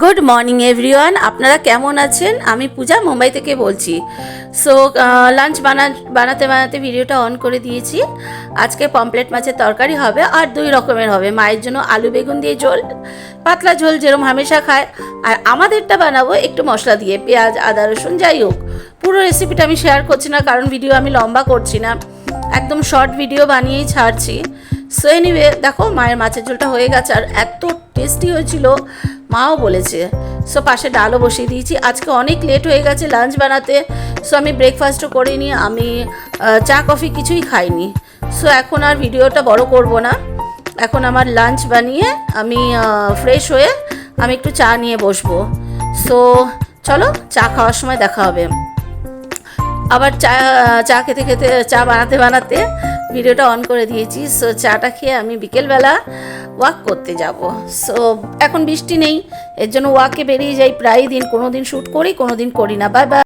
Good morning everyone আপনারা কেমন আছেন? আমি পূজা, মুম্বাই থেকে বলছি। সো লাঞ্চ বানা, বানাতে বানাতে ভিডিওটা অন করে দিয়েছি। আজকে পমপ্লেট মাছের তরকারি হবে আর দুই রকমের হবে। মায়ের জন্য আলু বেগুন দিয়ে ঝোল, পাতলা ঝোল যেরকম হামেশা খায়। আর আমাদেরটা বানাবো একটু মশলা দিয়ে, পেঁয়াজ, আদা, রসুন, যাই হোক। পুরো রেসিপিটা আমি শেয়ার করছি না, কারণ ভিডিও আমি লম্বা করছি না। একদম শর্ট ভিডিও বানিয়েই ছাড়ছি। সো এনিওয়ে দেখো, মায়ের মাছের ঝোলটা হয়ে গেছে। আর এত টেস্টি হয়েছিল। মাও বলেছে। সো পাশে ডালও বসিয়ে দিয়েছি। আজকে অনেক লেট হয়ে গেছে লাঞ্চ বানাতে। সো আমি ব্রেকফাস্টও করিনি, আমি চা কফি কিছুই খাইনি। সো এখন আর ভিডিওটা বড় করব না। এখন আমার লাঞ্চ বানিয়ে আমি ফ্রেশ হয়ে আমি একটু চা নিয়ে বসবো। সো চলো চা খাওয়ার সময় দেখা হবে। আবার চা চা খেতে খেতে, চা বানাতে বানাতে ভিডিওটা অন করে দিয়েছি। সো চাটা খেয়ে আমি বিকেলবেলা ওয়াক করতে যাব। সো এখন বৃষ্টি নেই, এর জন্য ওয়াকে বেরিয়ে যাই। প্রায় দিন কোনো দিন শ্যুট করি কোনো দিন করি না। Bye bye